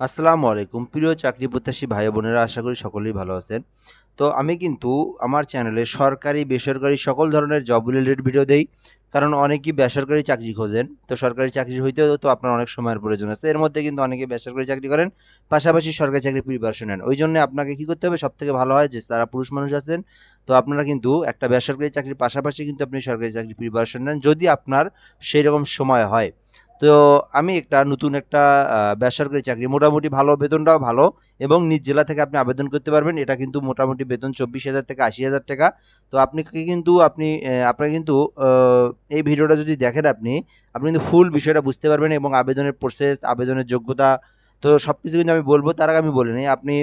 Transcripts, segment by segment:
আসসালামু আলাইকুম। প্রিয় চাকরি প্রত্যাশী ভাই বোনেরা, আশা করি সকলেই ভালো আছেন। তো আমি কিন্তু আমার চ্যানেলে সরকারি, বেসরকারি সকল ধরনের জব রিলেটেড ভিডিও দেই, কারণ অনেকেই বেসরকারি চাকরি খোঁজেন। তো সরকারি চাকরি হইতেও তো আপনার অনেক সময়ের প্রয়োজন আছে। এর মধ্যে কিন্তু অনেকে বেসরকারি চাকরি করেন, পাশাপাশি সরকারি চাকরির প্রিপারেশন নেন। ওই জন্য আপনাকে কি করতে হবে? সব থেকে ভালো হয় যে তারা পুরুষ মানুষ আছেন, তো আপনারা কিন্তু একটা বেসরকারি চাকরির পাশাপাশি কিন্তু আপনি সরকারি চাকরির প্রিপারেশন নেন, যদি আপনার সেই রকম সময় হয়। তো আমি একটা নতুন একটা বেসরকারি চাকরি, মোটামুটি ভালো বেতনটাও ভালো এবং নিজ জেলা থেকে আপনি আবেদন করতে পারবেন। এটা কিন্তু মোটামুটি বেতন চব্বিশ হাজার থেকে আশি হাজার টাকা। তো আপনি কিন্তু আপনি আপনার কিন্তু এই ভিডিওটা যদি দেখেন আপনি আপনি কিন্তু ফুল বিষয়টা বুঝতে পারবেন এবং আবেদনের প্রসেস আবেদনের যোগ্যতা, তো সব কিছু কিন্তু আমি বলব, তার আগে আমি বলিনি আপনি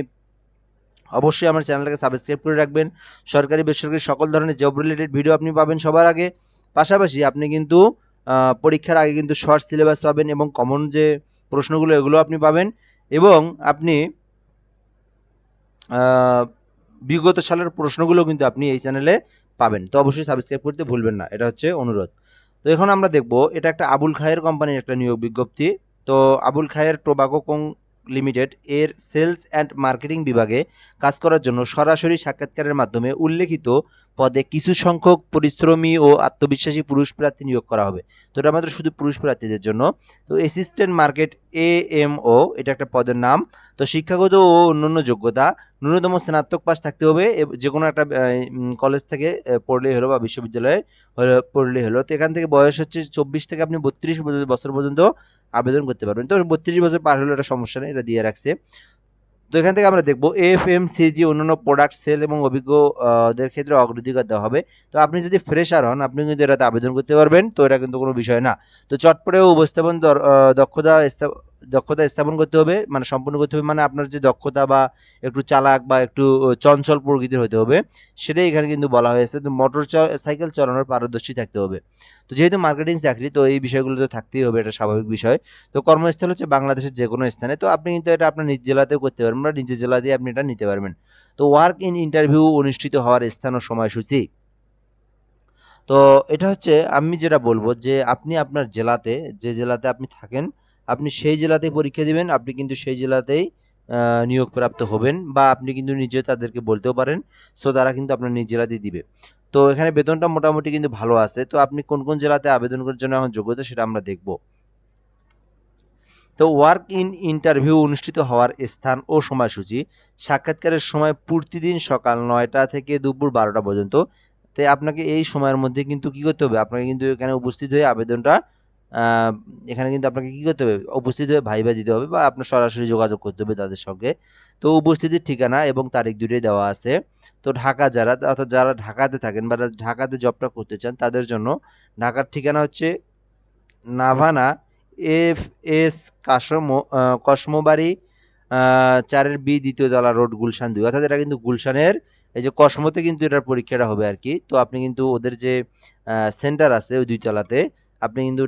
অবশ্যই আমার চ্যানেলটাকে সাবস্ক্রাইব করে রাখবেন। সরকারি বেসরকারি সকল ধরনের জব রিলেটেড ভিডিও আপনি পাবেন সবার আগে। পাশাপাশি আপনি কিন্তু পরীক্ষার আগে কিন্তু শর্ট সিলেবাস পাবেন এবং কমন যে প্রশ্নগুলো, এগুলো আপনি পাবেন এবং আপনি বিগত সালের প্রশ্নগুলো কিন্তু আপনি এই চ্যানেলে পাবেন। তো অবশ্যই সাবস্ক্রাইব করতে ভুলবেন না, এটা হচ্ছে অনুরোধ। তো এখন আমরা দেখব, এটা একটা আবুল খায়ের কোম্পানির একটা নিয়োগ বিজ্ঞপ্তি। তো Abul Khair tobacco co limited এর সেলস অ্যান্ড মার্কেটিং বিভাগে কাজ করার জন্য সরাসরি সাক্ষাৎকারের মাধ্যমে উল্লেখিত পদে কিছু সংখ্যক পরিশ্রমী ও আত্মবিশ্বাসী পুরুষ প্রার্থী নিয়োগ করা হবে। তো এটা মাত্র শুধু পুরুষ প্রার্থীদের জন্য। তো assistant market A M O এটা একটা পদের নাম। তো শিক্ষাগত ও অন্যান্য যোগ্যতা, ন্যূনতম স্নাতক পাস থাকতে হবে যে কোনো একটা কলেজ থেকে পড়লেই হলো বা বিশ্ববিদ্যালয়ে পড়লেই হলো। তো এখান থেকে বয়স হচ্ছে চব্বিশ থেকে আপনি বত্রিশ বছর পর্যন্ত। আবেদন করতে পারবেন। তো বত্রিশ বছর পার হলে একটা সমস্যা নেই, এটা দিয়ে রাখছে। তো এখান থেকে আমরা দেখব এফ এম সিজি অন্যান্য প্রোডাক্ট সেল এবং অভিজ্ঞদের ক্ষেত্রে অগ্রাধিকার দেওয়া হবে। তো আপনি যদি ফ্রেশার হন, আপনি কিন্তু এটাতে আবেদন করতে পারবেন, তো এটা কিন্তু কোনো বিষয় না। তো চটপটেও উপস্থাপন দক্ষতা দক্ষতা স্থাপন করতে হবে মানে সম্পূর্ণ করতে হবে মানে আপনার যে দক্ষতা বা একটু চালাক বা একটু চঞ্চল প্রকৃতির হতে হবে, সেটাই এখানে কিন্তু বলা হয়েছে। তো মোটর সাইকেল চালানোর পারদর্শী থাকতে হবে। তো যেহেতু মার্কেটিং চাকরি, তো এই বিষয়গুলো তো থাকতেই হবে, এটা স্বাভাবিক বিষয়। তো কর্মস্থল হচ্ছে বাংলাদেশের যে কোনো স্থানে। তো আপনি কিন্তু এটা আপনার নিজ জেলাতেও করতে পারবেন বা নিজের জেলা দিয়ে আপনি এটা নিতে পারবেন। তো ওয়ার্ক ইন ইন্টারভিউ অনুষ্ঠিত হওয়ার স্থান ও সময়সূচি। তো এটা হচ্ছে, আমি যেটা বলব যে আপনি আপনার জেলাতে, যে জেলাতে আপনি থাকেন আপনি সেই জেলাতেই পরীক্ষা দিবেন, আপনি কিন্তু সেই জেলাতেই নিয়োগপ্রাপ্ত হবেন বা আপনি কিন্তু নিজে তাদেরকে বলতেও পারেন সো তারা কিন্তু আপনার নিজ জেলাতেই দিবে। তো এখানে বেতনটা মোটামুটি কিন্তু ভালো আছে, তো আপনি কোন কোন জেলাতে আবেদন করার জন্য এখন যোগ্যতা সেটা আমরা দেখব। তো ওয়ার্ক ইন ইন্টারভিউ অনুষ্ঠিত হওয়ার স্থান ও সময়সূচি, সাক্ষাৎকারের সময় প্রতিদিন সকাল নয়টা থেকে দুপুর বারোটা পর্যন্ত। তাই আপনাকে এই সময়ের মধ্যে কিন্তু কি করতে হবে? আপনাকে কিন্তু এখানে উপস্থিত হয়ে আবেদনটা এখানে কিন্তু আপনাকে কী করতে হবে? উপস্থিত হয়ে ভাইবা দিতে হবে বা আপনার সরাসরি যোগাযোগ করতে হবে তাদের সঙ্গে। তো উপস্থিতির ঠিকানা এবং তারিখ দুটোই দেওয়া আছে। তো ঢাকা যারা, অর্থাৎ যারা ঢাকাতে থাকেন বা ঢাকাতে জবটা করতে চান, তাদের জন্য ঢাকার ঠিকানা হচ্ছে নাভানা এফ এস কাসমো কসমোবাড়ি চারের বি দ্বিতীয় তলা রোড গুলশান দুই। অর্থাৎ এটা কিন্তু গুলশানের, এই যে কসমোতে কিন্তু এটার পরীক্ষাটা হবে আর কি। তো আপনি কিন্তু ওদের যে সেন্টার আছে ওই দুই তলাতে আপনি কিন্তু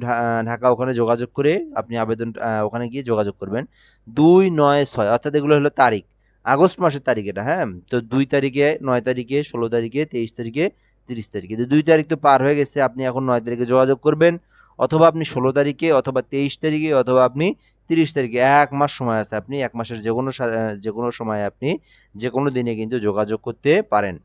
ঢাকা ওখানে যোগাযোগ করে আপনি আবেদন ওখানে গিয়ে যোগাযোগ করবেন। দুই নয় ছয়, অর্থাৎ এগুলো হলো তারিখ। আগস্ট মাসের তারিখ এটা হ্যাঁ? তো দুই তারিখে নয় তারিখে, ষোলো তারিখে, তেইশ তারিখে, তিরিশ তারিখে। তো দুই তারিখ তো পার হয়ে গেছে, আপনি এখন নয় তারিখে যোগাযোগ করবেন। অথবা আপনি ষোলো তারিখে, অথবা তেইশ তারিখে, অথবা আপনি তিরিশ তারিখে। এক মাস সময় আছে আপনি, এক মাসের যে কোনো যে কোনো সময় আপনি যে কোনো দিনে কিন্তু যোগাযোগ করতে পারেন।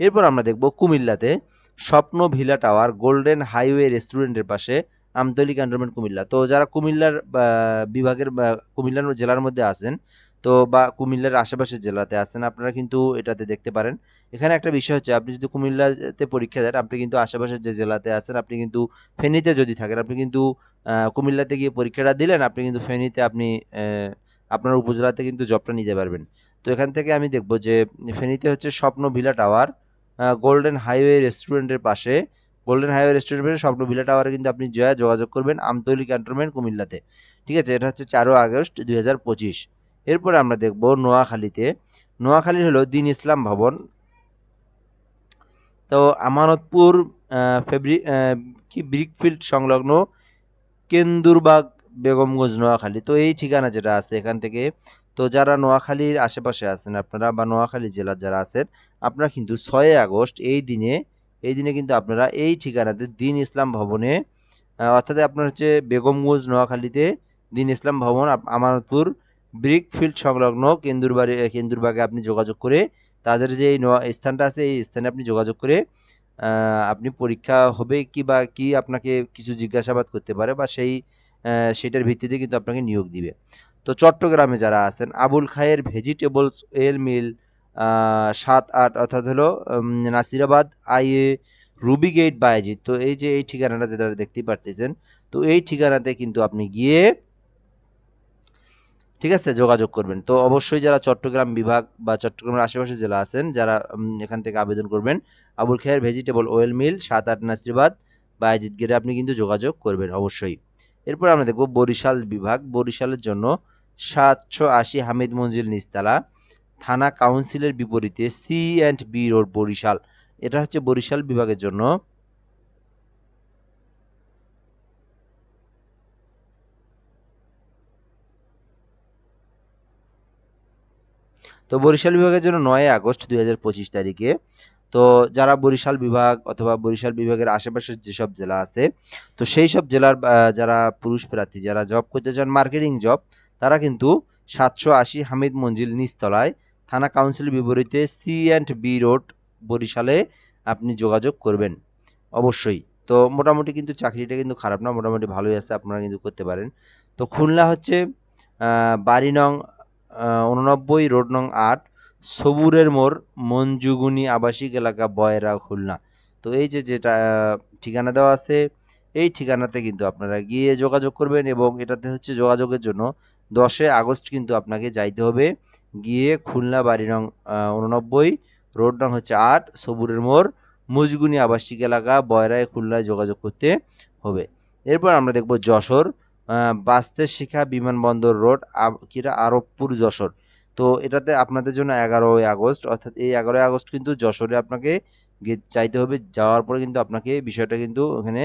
এরপর আমরা দেখব কুমিল্লাতে স্বপ্ন ভিলা টাওয়ার, গোল্ডেন হাইওয়ে রেস্টুরেন্টের পাশে আমতলী ক্যান্টনমেন্ট কুমিল্লা। তো যারা কুমিল্লার বিভাগের কুমিল্লার জেলার মধ্যে আছেন, তো বা কুমিল্লার আশেপাশের জেলাতে আছেন, আপনারা কিন্তু এটাতে দেখতে পারেন। এখানে একটা বিষয় হচ্ছে, আপনি যদি কুমিল্লাতে পরীক্ষা দেন, আপনি কিন্তু আশেপাশের যে জেলাতে আছেন, আপনি কিন্তু ফেনীতে যদি থাকেন, আপনি কিন্তু কুমিল্লাতে গিয়ে পরীক্ষাটা দিলেন, আপনি কিন্তু ফেনীতে আপনি আপনার উপজেলাতে কিন্তু জবটা নিতে পারবেন। তো এখান থেকে আমি দেখব যে, ফেনীতে হচ্ছে স্বপ্ন ভিলা টাওয়ার গোল্ডেন হাইওয়ে রেস্টুরেন্টের পাশে। গোল্ডেন হাইওয়ে রেস্টুরেন্টের পাশে স্বপ্ন ভিলা টাওয়ারে কিন্তু আপনি জয়া যোগাযোগ করবেন আমতলী ক্যান্টনমেন্ট কুমিল্লাতে। ঠিক আছে এটা হচ্ছে চারো আগস্ট দুই হাজার পঁচিশ। এরপরে আমরা দেখব নোয়াখালীতে। নোয়াখালী হলো দিন ইসলাম ভবন। তো আমানতপুর আহ, ফেব্রি কি ব্রিকফিল্ড সংলগ্ন কেন্দুরবাগ বেগমগঞ্জ নোয়াখালী। তো এই ঠিকানা যেটা আছে এখান থেকে তো যারা নোয়াখালীর আশেপাশে আছেন আপনারা বা নোয়াখালী জেলার যারা আছেন, আপনারা কিন্তু ছয় আগস্ট এই দিনে এই দিনে কিন্তু আপনারা এই ঠিকানাতে দিন ইসলাম ভবনে অর্থাৎ আপনার হচ্ছে বেগমগঞ্জ নোয়াখালীতে দিন ইসলাম ভবন আমানতপুর ব্রিক ফিল্ড সংলগ্ন কেন্দুরবাড়ি কেন্দুরবাগে আপনি যোগাযোগ করে তাদের যে এই স্থানটা আছে, এই স্থানে আপনি যোগাযোগ করে আপনি পরীক্ষা হবে কি বা কি আপনাকে কিছু জিজ্ঞাসাবাদ করতে পারে বা সেই সেটার ভিত্তিতে কিন্তু আপনাকে নিয়োগ দিবে। তো চট্টগ্রামে যারা আছেন, Abul Khair vegetables oil mill সাত আট অর্থাৎ হলো নাসিরাবাদ আইএ রুবি গেট বায়াজিৎ তো এই যে এই ঠিকানাটা যেটা দেখতেই পারতেছেন, তো এই ঠিকানাতে কিন্তু আপনি গিয়ে ঠিক আছে, যোগাযোগ করবেন। তো অবশ্যই যারা চট্টগ্রাম বিভাগ বা চট্টগ্রামের আশেপাশে জেলা আছেন, যারা এখান থেকে আবেদন করবেন, Abul Khair vegetable oil mill সাত আট নাসিরাবাদ বায়াজিৎ গেটে আপনি কিন্তু যোগাযোগ করবেন অবশ্যই। এরপর আমরা দেখব বরিশাল বিভাগ। বরিশালের জন্য সাতশো আশি হামিদ মঞ্জিল নিস্তালা থানা কাউন্সিলের বিপরীতে C and B road, Barishal. এটা হচ্ছে বরিশাল বিভাগের জন্য। তো বরিশাল বিভাগের জন্য নয় আগস্ট দুই হাজার পঁচিশ তারিখে। তো যারা বরিশাল বিভাগ অথবা বরিশাল বিভাগের আশেপাশের যেসব জেলা আছে, তো সেই সব জেলার যারা পুরুষ প্রার্থী, যারা জব করতে চান মার্কেটিং জব তারা কিন্তু সাতশো আশি হামিদ মঞ্জিল নিচতলায় থানা কাউন্সিল বিপরীতে সি অ্যান্ড বি রোড বরিশালে আপনি যোগাযোগ করবেন। অবশ্যই। তো মোটামুটি কিন্তু চাকরিটা কিন্তু খারাপ না, মোটামুটি ভালোই আছে, আপনারা কিন্তু করতে পারেন। তো খুলনা হচ্ছে বাড়ি নং উননব্বই, রোড নং আট, সবুরের মোড়, মঞ্জুগুনি আবাসিক এলাকা, বয়রা, খুলনা। তো এই যে যেটা ঠিকানা দেওয়া আছে, এই ঠিকানাতে কিন্তু আপনারা গিয়ে যোগাযোগ করবেন এবং এটাতে হচ্ছে যোগাযোগের জন্য দশই আগস্ট কিন্তু আপনাকে যাইতে হবে। গিয়ে খুলনা বাড়ি নং উননব্বই রোড নং হচ্ছে আট, সবুরের মোড়, মুজগুনি আবাসিক এলাকা বয়রায় খুলনায় যোগাযোগ করতে হবে। এরপর আমরা দেখব যশোর বাস্তে শিখা বিমানবন্দর রোড কিরা আরবপুর, যশোর। তো এটাতে আপনাদের জন্য এগারোই আগস্ট, অর্থাৎ এই এগারোই আগস্ট কিন্তু যশোরে আপনাকে চাইতে হবে। যাওয়ার পরে কিন্তু আপনাকে বিষয়টা কিন্তু ওখানে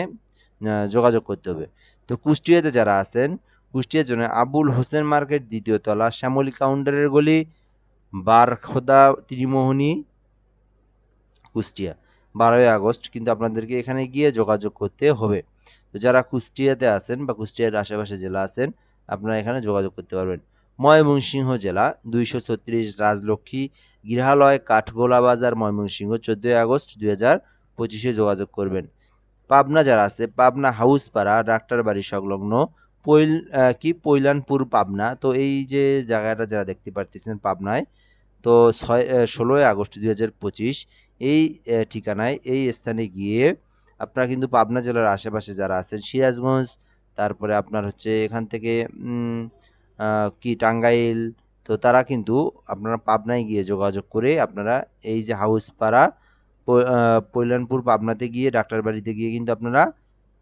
যোগাযোগ করতে হবে। তো কুষ্টিয়াতে যারা আছেন কুষ্টিয়ার জন্য আবুল হোসেন মার্কেট দ্বিতীয় তলা, শ্যামলী কাউন্টারের গলি, বারখোদা ত্রিমোহনী, কুষ্টিয়া। বারোই আগস্ট, কিন্তু আপনাদেরকে এখানে গিয়ে যোগাযোগ করতে হবে। তো যারা কুষ্টিয়াতে আছেন বা কুষ্টিয়ার আশেপাশে জেলা আছেন, আপনারা এখানে যোগাযোগ করতে পারবেন। ময়মনসিংহ জেলা, দুইশো ছত্রিশ রাজলক্ষ্মী গৃহালয়, কাঠগোলা বাজার, ময়মনসিংহ, চোদ্দোই আগস্ট দুই হাজার পঁচিশে যোগাযোগ করবেন। পাবনা যারা আছে, পাবনা হাউসপাড়া ডাক্তার বাড়ি সংলগ্ন পৈল কি? পৈলানপুর পাবনা। তো এই যে জায়গাটা যারা দেখতে পারতেছেন পাবনায়, তো ছয় ষোলোই আগস্ট দুই হাজার পঁচিশ এই ঠিকানায় এই স্থানে গিয়ে আপনারা কিন্তু পাবনা জেলার আশেপাশে যারা আছেন, সিরাজগঞ্জ, তারপরে আপনার হচ্ছে এখান থেকে কি? টাঙ্গাইল, তো তারা কিন্তু আপনারা পাবনায় গিয়ে যোগাযোগ করে আপনারা এই যে হাউসপাড়া পৈলানপুর পাবনাতে গিয়ে ডাক্তার বাড়িতে গিয়ে কিন্তু আপনারা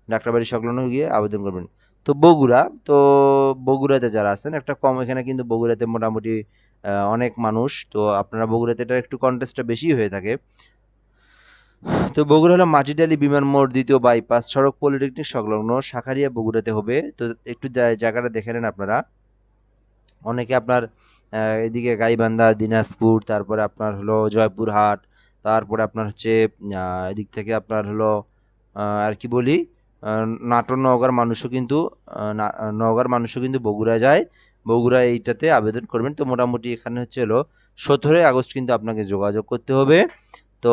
ডাক্তার বাড়ি সংলগ্ন গিয়ে আবেদন করবেন। তো বগুড়া, তো বগুড়াতে যারা আছেন, একটা কম এখানে কিন্তু বগুড়াতে মোটামুটি অনেক মানুষ। তো আপনারা বগুড়াতে এটা একটু কন্টেস্টটা বেশি হয়ে থাকে। তো বগুড়া হলো মাটিডালি বিমান মোড় দ্বিতীয় বাইপাস সড়ক পলিটেকনিক সংলগ্ন শাখারিয়া বগুড়াতে হবে। তো একটু জায়গাটা দেখে নেন আপনারা। অনেকে আপনার এদিকে গাইবান্ধা, দিনাজপুর, তারপরে আপনার হলো জয়পুরহাট, তারপরে আপনার হচ্ছে এদিক থেকে আপনার হলো আর কি বলি? নাটোর নওগাঁর মানুষও কিন্তু আহ, না- নওগাঁর মানুষও কিন্তু বগুড়া যায়। বগুড়া এইটাতে আবেদন করবেন। তো মোটামুটি এখানে হচ্ছে হলো সতেরোই আগস্ট কিন্তু আপনাকে যোগাযোগ করতে হবে। তো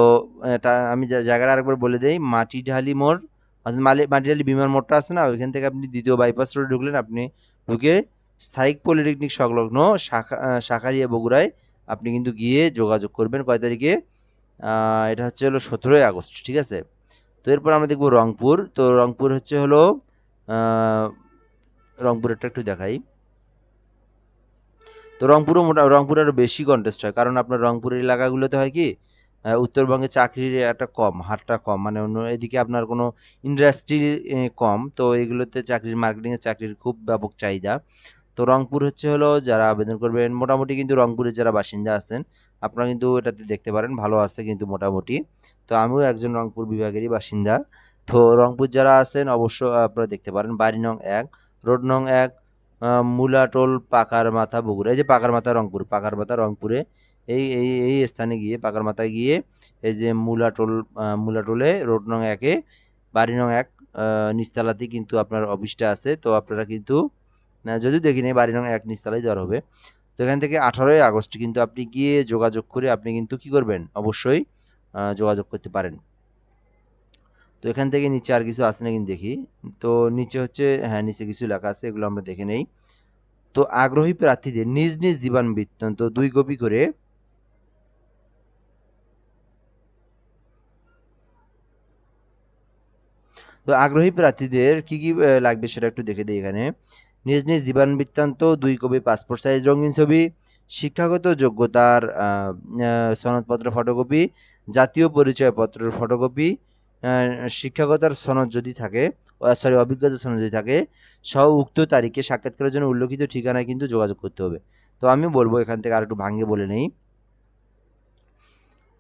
এটা আমি জায়গাটা আরেকবার বলে দেই মাটিঢালি মোড় অর্থাৎ মাটিঢালি বিমান মোড়টা আছে না? ওইখান থেকে আপনি দ্বিতীয় বাইপাস রোডে ঢুকলেন আপনি ঢুকে স্থায়ী পলিটেকনিক সংলগ্ন শাখা শাখারিয়া বগুড়ায় আপনি কিন্তু গিয়ে যোগাযোগ করবেন কয় তারিখে? এটা হচ্ছে হলো সতেরোই আগস্ট ঠিক আছে? তো এরপর আমরা দেখব রংপুর। তো রংপুর হচ্ছে হলো রংপুরেরটা একটু দেখাই। তো রংপুরও মোটা, রংপুরে আরও বেশি কন্টেস্ট হয়। কারণ আপনার রংপুরের এলাকাগুলোতে হয় কি উত্তরবঙ্গে চাকরির একটা কম, হারটা কম। মানে অন্য এদিকে আপনার কোনো ইন্ডাস্ট্রি কম। তো এগুলোতে চাকরির মার্কেটিংয়ের চাকরির খুব ব্যাপক চাহিদা। তো রংপুর হচ্ছে হলো, যারা আবেদন করবেন, মোটামুটি কিন্তু রংপুরের যারা বাসিন্দা আছেন, আপনারা কিন্তু এটাতে দেখতে পারেন, ভালো আছে কিন্তু মোটামুটি। তো আমিও একজন রংপুর বিভাগেরই বাসিন্দা। তো রংপুর যারা আছেন অবশ্য আপনারা দেখতে পারেন বাড়ি নং এক রোড নং এক মুলাটোল পাকার মাথা বগুড়া। এই যে পাকার মাথা রংপুর পাকার মাথা রংপুরে এই এই এই স্থানে গিয়ে পাকার মাথায় গিয়ে এই যে মুলাটোল মুলাটোলে রোড নং একে বাড়ি নং এক আহ, কিন্তু আপনার অফিসটা আছে। তো আপনারা কিন্তু না যদিও দেখি নেই বাড়ি নং এক নিচতলায় দেওয়ার হবে। তো এখান থেকে আঠারোই আগস্ট কিন্তু আপনি গিয়ে যোগাযোগ করে আপনি কিন্তু কি করবেন? অবশ্যই যোগাযোগ করতে পারেন। তো এখান থেকে নিচে আর কিছু আছে না কিন্তু দেখি। তো নিচে হচ্ছে হ্যাঁ নিচে কিছু লেখা আছে, এগুলো আমরা দেখে নেই। তো আগ্রহী প্রার্থীদের নিজ নিজ জীবন বৃত্তান্ত দুই কপি করে তো আগ্রহী প্রার্থীদের কি কি লাগবে সেটা একটু দেখে দিই এখানে। নিজ নিজ জীবন বৃত্তান্ত, দুই কপি, পাসপোর্ট সাইজ, রঙিন ছবি শিক্ষাগত যোগ্যতার সনদপত্র ফটোকপি জাতীয় পরিচয়পত্রের ফটোকপি শিক্ষাগতার সনদ যদি থাকে সরি অভিজ্ঞতা সনদ যদি থাকে, সহ উক্ত তারিখে সাক্ষাৎকারের জন্য উল্লেখিত ঠিকানায় কিন্তু যোগাযোগ করতে হবে। তো আমি বলব এখান থেকে আর একটু ভাঙ্গে বলে নেই।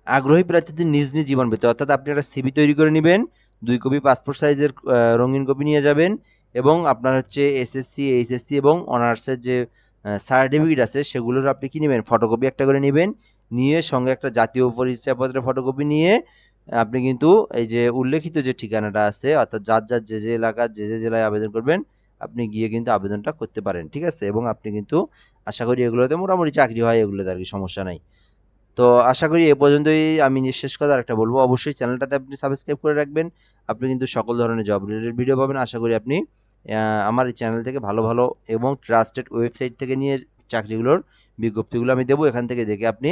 আগ্রহী প্রার্থীদের নিজ নিজ জীবন বৃত্তান্ত অর্থাৎ আপনি একটা সিবি তৈরি করে নেবেন, দুই কপি পাসপোর্ট সাইজের রঙিন কপি নিয়ে যাবেন এবং আপনার হচ্ছে এসএসসি এইচএসসি এবং অনার্সের যে সার্টিফিকেট আছে, সেগুলোর আপনি কি নেবেন? ফটোকপি একটা করে নেবেন, নিয়ে সঙ্গে একটা জাতীয় পরিচয়পত্রের ফটোকপি নিয়ে আপনি কিন্তু এই যে উল্লেখিত যে ঠিকানাটা আছে, অর্থাৎ যার যার যে যে এলাকার যে যে জেলায় আবেদন করবেন, আপনি গিয়ে কিন্তু আবেদনটা করতে পারেন, ঠিক আছে? এবং আপনি কিন্তু আশা করি এগুলোতে মোটামুটি চাকরি হয়, এগুলোতে আর কি সমস্যা নাই। তো আশা করি এ পর্যন্তই আমি শেষ কথা একটা বলব। অবশ্যই চ্যানেলটাতে আপনি সাবস্ক্রাইব করে রাখবেন। আপনি কিন্তু সকল ধরনের জব রিলেটেড ভিডিও পাবেন। আশা করি আপনি আমার চ্যানেল থেকে ভালো ভালো এবং ট্রাস্টেড ওয়েবসাইট থেকে নিয়ে চাকরিগুলোর বিজ্ঞপ্তিগুলো আমি দেবো। এখান থেকে দেখে আপনি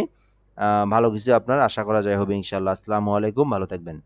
ভালো কিছু আপনার আশা করা যায় হবে ইনশাল্লাহ আসসালামু আলাইকুম, ভালো থাকবেন।